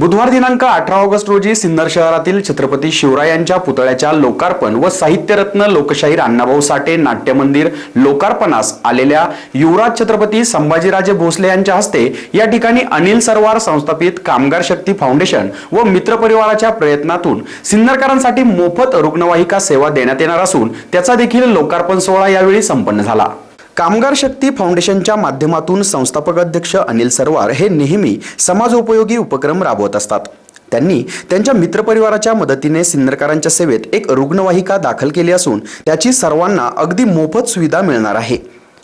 बुधवार दिनांक अठरा ऑगस्ट रोजी सिन्नर शहरातील छत्रपती शिवरायांच्या पुतळ्याच्या लोकार्पण व साहित्यरत्न लोकशाहीर अण्णाभाऊ साठे नाट्य मंदिर लोकार्पणास आलेल्या युवराज छत्रपती संभाजीराजे भोसले यांच्या हस्ते या ठिकाणी अनिल सरवार संस्थापित कामगार शक्ती फाउंडेशन व मित्र परिवाराच्या प्रयत्नातून सिन्नरकरांसाठी मोफत रुग्णवाहिका सेवा देण्यात येणार असून त्याचा देखील लोकार्पण सोहळा यावेळी संपन्न झाला. कामगार शक्ती फाउंडेशनच्या माध्यमातून संस्थापक अध्यक्ष अनिल सरवार हे नेहमी समाजोपयोगी उपक्रम राबवत असतात. त्यांनी त्यांच्या मित्रपरिवाराच्या मदतीने सिन्नरकरांच्या सेवेत एक रुग्णवाहिका दाखल केली असून त्याची सर्वांना अगदी मोफत सुविधा मिळणार आहे.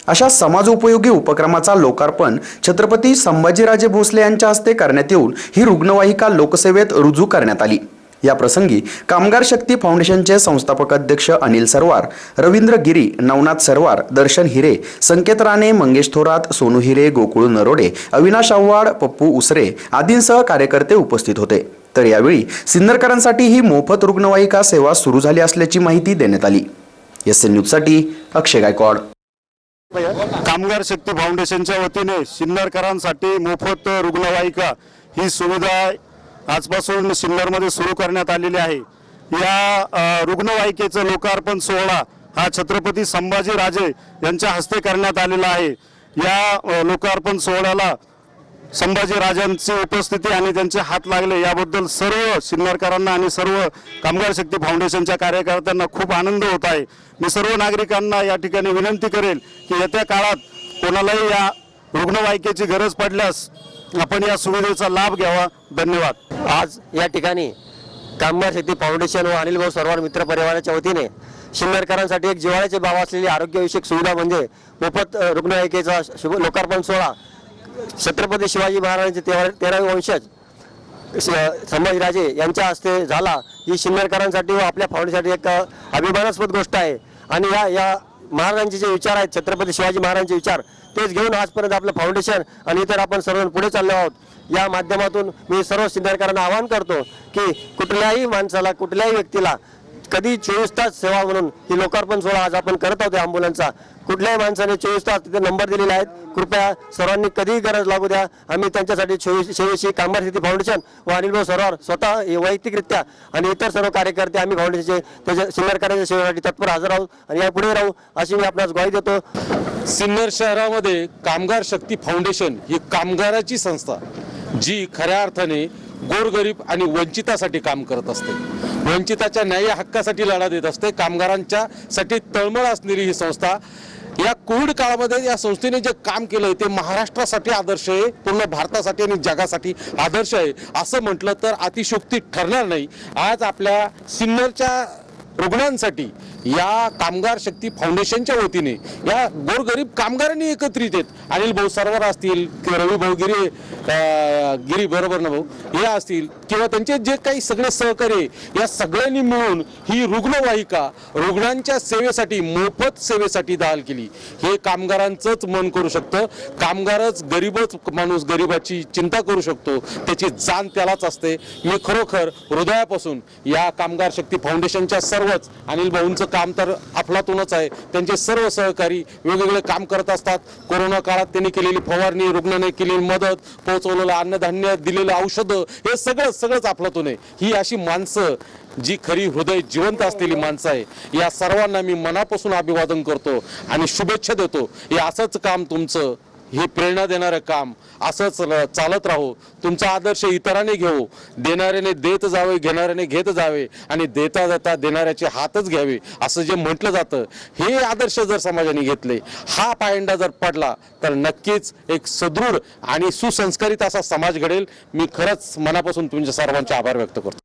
अशा समाजोपयोगी उपक्रमाचा लोकार्पण छत्रपती संभाजीराजे भोसले यांच्या हस्ते करण्यात येऊन ही रुग्णवाहिका लोकसेवेत रुजू करण्यात आली. या प्रसंगी कामगार शक्ती फाउंडेशनचे संस्थापक अध्यक्ष अनिल सरवार रवींद्र गिरी नवनाथ सरवार दर्शन हिरे संकेत राणे मंगेश थोरात सोनू हिरे गोकुळ नरोडे अविनाश आव्हाड पप्पू उसरे आदींसह कार्यकर्ते उपस्थित होते. तर यावेळी सिन्नरकरांसाठी ही मोफत रुग्णवाहिका सेवा सुरू झाली असल्याची माहिती देण्यात आली. एस एन न्यूजसाठी अक्षय गायकवाड. कामगार शक्ती फाउंडेशनच्या वतीने सिन्नरकरांसाठी मोफत रुग्णवाहिका ही सुविधा आजपासून सिन्नरमध्ये सुरू करण्यात आलेली आहे. या रुग्णवाहिकेचं लोकार्पण सोहळा हा छत्रपती संभाजीराजे यांच्या हस्ते करण्यात आलेला आहे. या लोकार्पण सोहळ्याला संभाजीराजांची उपस्थिती आणि त्यांचे हात लागले याबद्दल सर्व सिन्नरकरांना आणि सर्व कामगार शक्ती फाउंडेशनच्या कार्यकर्त्यांना खूप आनंद होत आहे. मी सर्व नागरिकांना या ठिकाणी विनंती करेल की येत्या काळात कोणालाही या रुग्णवाहिकेची गरज पडल्यास आपण या सुविधेचा लाभ घ्यावा. धन्यवाद. आज या ठिकाणी कामगार शक्ती फाउंडेशन व अनिल भाऊ सरवार मित्र परिवाराच्या वतीने शिन्नरकरांसाठी एक जिव्हाळ्याचे भाव असलेली आरोग्यविषयक सुविधा म्हणजे मोफत रुग्णवाहिकेचा शुभ लोकार्पण सोहळा. छत्रपती शिवाजी महाराजांचे तेरा तेरावे वंशज संभाजीराजे यांच्या हस्ते झाला. ही शिन्नरकरांसाठी व आपल्या फाउंडेशनसाठी एक अभिमानास्पद गोष्ट आहे. आणि या या महाराजांचे जे विचार आहेत छत्रपती शिवाजी महाराजांचे विचार तेच घेऊन आजपर्यंत आपलं फाउंडेशन आणि इतर आपण सर्व पुढे चाललो आहोत. या माध्यमातून मी सर्व सिन्नरकरांना आवाहन करतो की कुठल्याही माणसाला कुठल्याही व्यक्तीला कधी चोवीस तास सेवा म्हणून ही लोकार्पण सोहळा आज आपण करत आहोत अँब्युलन्सचा कुठल्याही माणसाने चोवीस तास तिथे नंबर दिलेले आहेत. कृपया सर्वांनी कधीही गरज लागू द्या. आम्ही त्यांच्यासाठी चोवीस शेवेशी कामगार शेती फाउंडेशन व अनिल भाऊ सरवार स्वतः वैयक्तिकरित्या आणि इतर सर्व कार्यकर्ते आम्ही फाउंडेशनचे त्याच्या सिन्नरकरांच्या सेवेसाठी तत्पर हजर आहोत आणि या पुढे राहू अशी मी आपणास ग्वाही देतो. सिन्नर शहरामध्ये कामगार शक्ती फाउंडेशन ही कामगाराची संस्था जी खऱ्या अर्थाने गोरगरीब आणि वंचितासाठी काम करत असते. वंचिताच्या न्याय हक्कासाठी लढा देत असते. कामगारांच्या साठी तळमळ असणारी ही संस्था या कोविड काळामध्ये या संस्थेने जे काम केलं ते महाराष्ट्रासाठी आदर्श आहे. पूर्ण भारतासाठी आणि जगासाठी आदर्श आहे. असं म्हटलं तर अतिशोक्ती ठरणार नाही. आज आपल्या सिन्नरच्या रुग्णांसाठी या कामगार शक्ती फाउंडेशनच्या वतीने या गोरगरीब कामगारांनी एकत्रित आहेत. अनिल भाऊ सरवर असतील किंवा रवी भाऊ गिरी गिरी बरोबर ना भाऊ हे असतील किंवा त्यांचे जे काही सगळे सहकारी या सगळ्यांनी मिळून ही रुग्णवाहिका रुग्णांच्या सेवेसाठी मोफत सेवेसाठी दाल केली. हे कामगारांचंच मन करू शकतं. कामगारच गरीबच माणूस गरीबाची चिंता करू शकतो. त्याची जाण त्यालाच असते. मी खरोखर हृदयापासून या कामगार शक्ती फाउंडेशनच्या सर्वच अनिल भाऊंचं काम तर अफलातूनच आहे. त्यांचे सर्व सहकारी वेगवेगळे काम करत असतात. कोरोना काळात त्यांनी केलेली फवारणी रुग्णाने केलेली मदत पोहोचवलेलं अन्नधान्य दिलेलं औषधं हे सगळं सगळंच अफलातून आहे. ही अशी माणसं जी खरी हृदय जिवंत असलेली माणसं आहे. या सर्वांना मी मनापासून अभिवादन करतो आणि शुभेच्छा देतो. हे असंच काम तुमचं हे प्रेरणा देणारं काम असंच चालत राहो. तुमचा आदर्श इतरांनी घेऊ. देणाऱ्याने देत जावे घेणाऱ्याने घेत जावे आणि देता देता देणाऱ्याचे हातच घ्यावे असं जे म्हटलं जातं. हे आदर्श जर समाजाने घेतले हा पायंडा जर पडला तर नक्कीच एक सदृढ आणि सुसंस्कारित असा समाज घडेल. मी खरंच मनापासून तुमच्या सर्वांचे आभार व्यक्त करतो.